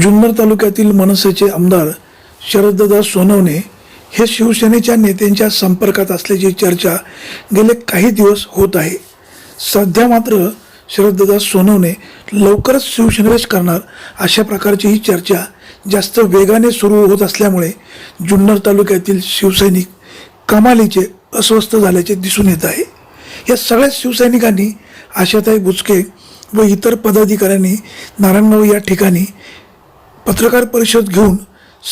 जुन्नर तालुक्यातील मनसेचे आमदार शरददादा सोनवणे हे शिवसेनेच्या नेत्यांच्या संपर्कात असल्याची चर्चा गेले काही दिवस होत आहे. सध्या मात्र शरददादा सोनवणे लवकरच शिवसेनेश करणार अशा प्रकारची ही चर्चा जास्त वेगाने सुरू होत असल्यामुळे जुन्नर तालुक्यातील शिवसैनिक कमालीचे अस्वस्थ झाल्याचे दिसून येत आहे. या सगळ्या शिवसैनिकांनी आशाताई बुचके व इतर पदाधिकाऱ्यांनी नारायणगाव या ठिकाणी पत्रकार परिषद घेऊन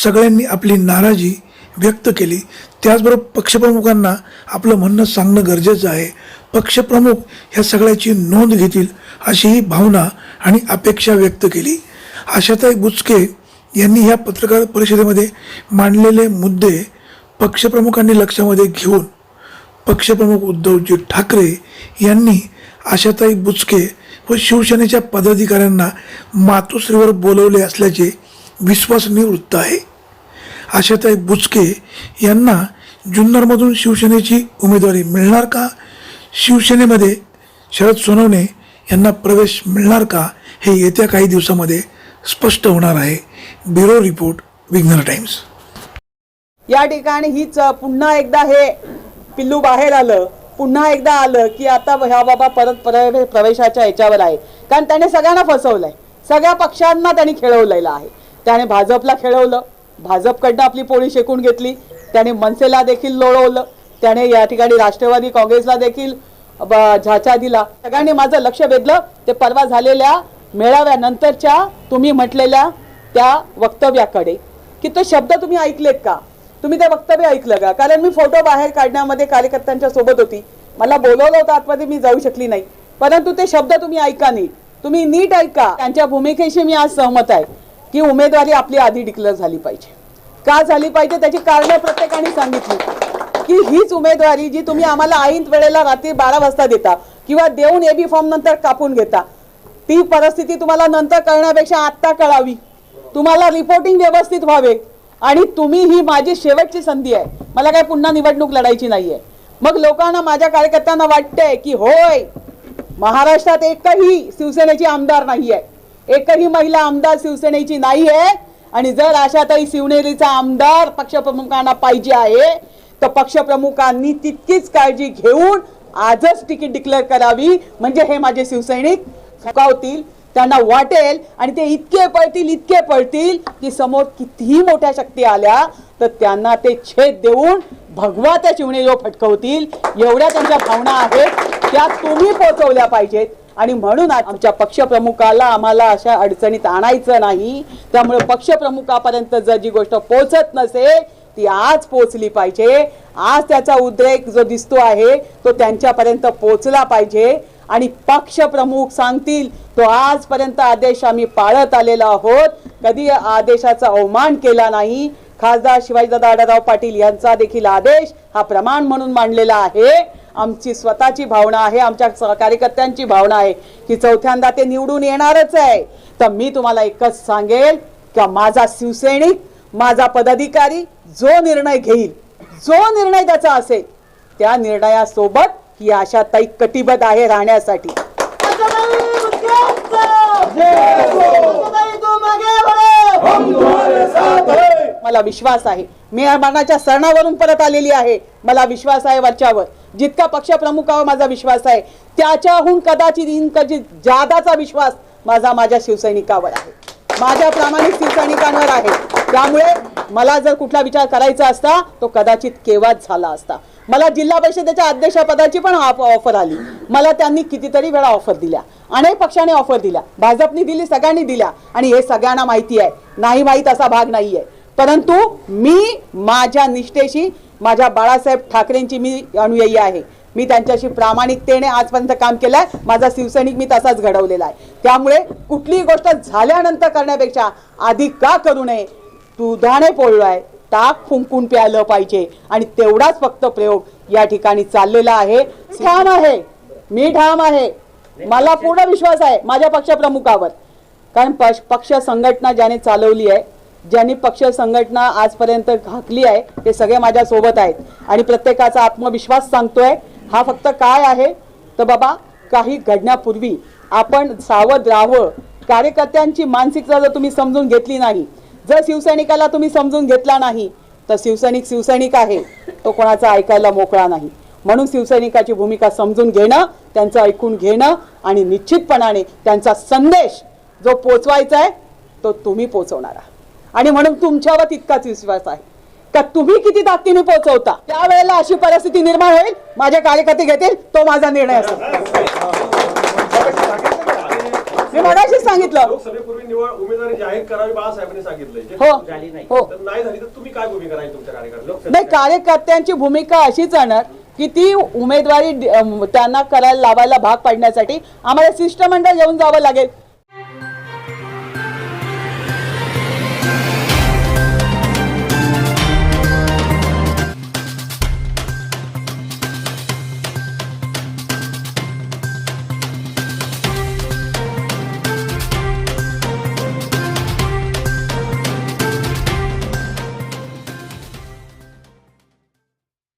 सगळ्यांनी आपली नाराजी व्यक्त केली. त्याचबरोबर पक्षप्रमुखांना आपलं म्हणणं सांगणं गरजेचं आहे. पक्षप्रमुख ह्या सगळ्याची नोंद घेतील अशी ही भावना आणि अपेक्षा व्यक्त केली. आशाताई बुचके यांनी ह्या पत्रकार परिषदेमध्ये मांडलेले मुद्दे पक्षप्रमुखांनी लक्षामध्ये घेऊन पक्षप्रमुख उद्धवजी ठाकरे यांनी आशाताई बुचके व शिवसेनेच्या पदाधिकाऱ्यांना मातोश्रीवर बोलवले असल्याचे विश्वसनीय वृत्त आहे. आशाताई बुचके यांना जुन्नरमधून शिवसेनेची उमेदवारी मिळणार का? शिवसेनेमध्ये शरद सोनवणे यांना प्रवेश मिळणार का? हे येत्या काही दिवसामध्ये स्पष्ट होणार आहे. ब्युरो रिपोर्ट विघ्नर टाइम्स. या ठिकाणी हीच पुन्हा एकदा हे पिल्लू बाहेर आलं. पुन्हा एकदा आलं की आता ह्या बाबा परत प्रवेशाच्या याच्यावर आहे. कारण त्याने सगळ्यांना फसवलंय. सगळ्या पक्षांना त्यांनी खेळवलेलं आहे. त्याने भाजपला खेळवलं. भाजपकडनं आपली पोळी शेकून घेतली. त्याने मनसेला देखील लोळवलं. त्याने या ठिकाणी राष्ट्रवादी काँग्रेसला देखील झाचा दिला. सगळ्यांनी माझं लक्ष वेधलं. ते परवा झालेल्या मेळाव्यानंतरच्या तुम्ही म्हटलेल्या त्या वक्तव्याकडे की तो शब्द तुम्ही ऐकलेत का? तुम्ही ते वक्तव्य ऐकलं का? कारण मी फोटो बाहेर काढण्यामध्ये कार्यकर्त्यांच्या सोबत होती. मला बोलवलं होतं आतमध्ये मी जाऊ शकली नाही. परंतु ते शब्द तुम्ही ऐका नीट. तुम्ही नीट ऐका. त्यांच्या भूमिकेशी मी आज सहमत आहे की उमेदवारी आपली आधी डिक्लेअर झाली पाहिजे. का झाली पाहिजे त्याची कारणं प्रत्येकाने सांगितली. की हीच उमेदवारी जी तुम्ही आम्हाला ऐन वेळेला रात्री बारा वाजता देता किंवा देऊन एबी फॉर्म नंतर कापून घेता ती परिस्थिती तुम्हाला नंतर कळण्यापेक्षा आत्ता कळावी. तुम्हाला रिपोर्टिंग व्यवस्थित व्हावे. आणि तुम्ही ही माझी शेवटची संधी आहे. मला काय पुन्हा निवडणूक लढायची नाहीये. मग लोकांना माझ्या कार्यकर्त्यांना वाटतंय की होय महाराष्ट्रात एकही शिवसेनेची आमदार नाहीये. एकही महिला आमदार शिवसेनेची नाहीये. आणि जर अशातही शिवनेरीचा आमदार पक्षप्रमुखांना पाहिजे आहे तर पक्षप्रमुखांनी तितकीच काळजी घेऊन आजच तिकीट डिक्लेअर करावी. म्हणजे हे माझे शिवसैनिक थकावतील. त्यांना वाटेल आणि ते इतके पळतील इतके पळतील की समोर कितीही मोठ्या शक्ती आल्या तर त्यांना ते छेद देऊन भगवा त्या चिवणीवर फटकवतील एवढ्या त्यांच्या भावना आहेत त्या तुम्ही पोचवल्या पाहिजेत. आणि म्हणून आमच्या पक्षप्रमुखाला आम्हाला अशा अडचणीत आणायचं नाही. त्यामुळे पक्षप्रमुखापर्यंत जर जी गोष्ट पोचत नसेल ती आज पोचली पाहिजे. आज त्याचा उद्रेक जो दिसतो आहे तो त्यांच्यापर्यंत पोचला पाहिजे. आणि पक्षप्रमुख सांगतील तो आजपर्यंत आदेश आम्ही पाळत आलेला आहोत. कधी आदेशाचा अवमान केला नाही. खासदार शिवाजीदादा आढळराव पाटील यांचा देखील आदेश हा प्रमाण म्हणून मांडलेला आहे. आमची स्वतःची भावना आहे आमच्या कार्यकर्त्यांची भावना आहे की चौथ्यांदा ते निवडून येणारच आहे. तर मी तुम्हाला एकच सांगेल की माझा शिवसैनिक माझा पदाधिकारी जो निर्णय घेईल जो निर्णय त्याचा असेल त्या निर्णयासोबत ही आशाताई कटिबद्ध आहे राहण्यासाठी. मला विश्वास आहे. मी या मनाच्या सरणावरून परत आलेली आहे. मला विश्वास आहे वरच्यावर. जितका पक्षप्रमुखावर माझा विश्वास आहे. त्याच्याहून कदाचित इनकदाचित जादाचा विश्वास माझा माझ्या शिवसैनिकावर आहे. माझ्या प्रामाणिक शिवसैनिकांवर आहे. त्यामुळे मला जर कुठला विचार करायचा असता तो कदाचित केव्हाच झाला असता. मला जिल्हा परिषदेच्या अध्यक्षपदाची पण ऑफर आली. मला त्यांनी कितीतरी वेळा ऑफर दिल्या. अनेक पक्षाने ऑफर दिल्या. भाजपने दिली सगळ्यांनी दिल्या. आणि हे सगळ्यांना माहिती आहे. नाही माहीत असा भाग नाहीये. परंतु मी माझ्या निष्ठेशी माझ्या बाळासाहेब ठाकरेंची मी अनुयायी आहे. मी त्यांच्याशी प्रामाणिकतेने आजपर्यंत काम केलंय. माझा शिवसैनिक मी तसाच घडवलेला आहे. त्यामुळे कुठलीही गोष्ट झाल्यानंतर करण्यापेक्षा आधी का करू नये? दुधाने पोळलाय. ताक फुंकून प्यायलं पाहिजे. आणि तेवढाच फक्त प्रयोग या ठिकाणी चाललेला आहे. ठाम आहे. मी ठाम आहे. मला पूर्ण विश्वास आहे. माझ्या पक्षप्रमुखावर कारण पक्ष पक्ष संघटना ज्याने चालवली आहे ज्यांनी पक्ष संघटना आजपर्यंत घातली आहे ते सगळे माझ्या सोबत आहेत. आणि प्रत्येकाचा आत्मविश्वास सांगतोय हा फक्त काय आहे? तर बाबा काही घडण्यापूर्वी आपण सावध राहावं. कार्यकर्त्यांची मानसिकता जर तुम्ही समजून घेतली नाही जर शिवसैनिकाला तुम्ही समजून घेतला नाही तर शिवसैनिक शिवसैनिक आहे. तो कोणाचा ऐकायला मोकळा नाही. म्हणून शिवसैनिकाची भूमिका समजून घेणं त्यांचं ऐकून घेणं आणि निश्चितपणाने त्यांचा संदेश जो पोचवायचा आहे तो तुम्ही पोचवणार आहात. आणि म्हणून तुमच्यावर तितकाच विश्वास आहे का तुम्ही किती ताकदीने पोहोचवता त्यावेळेला अशी परिस्थिती निर्माण होईल माझे कार्यकर्ते घेतील तो माझा निर्णय असेल. मी मगाशीच सांगितलं. लोकसभेपूर्वी निवड उमेदवारी जाहीर करावी बाळासाहेबांनी सांगितलंय. हो. झाली नाही. हो. नाही झाली तर तुम्ही काय भूमिका राहील तुमच्या कार्यक्रमात नाही कार्यकर्त्यांची भूमिका अशीच राहणार की ती उमेदवारी त्यांना करायला लावायला भाग पाडण्यासाठी आम्हाला शिष्टमंडळ येऊन जावं लागेल.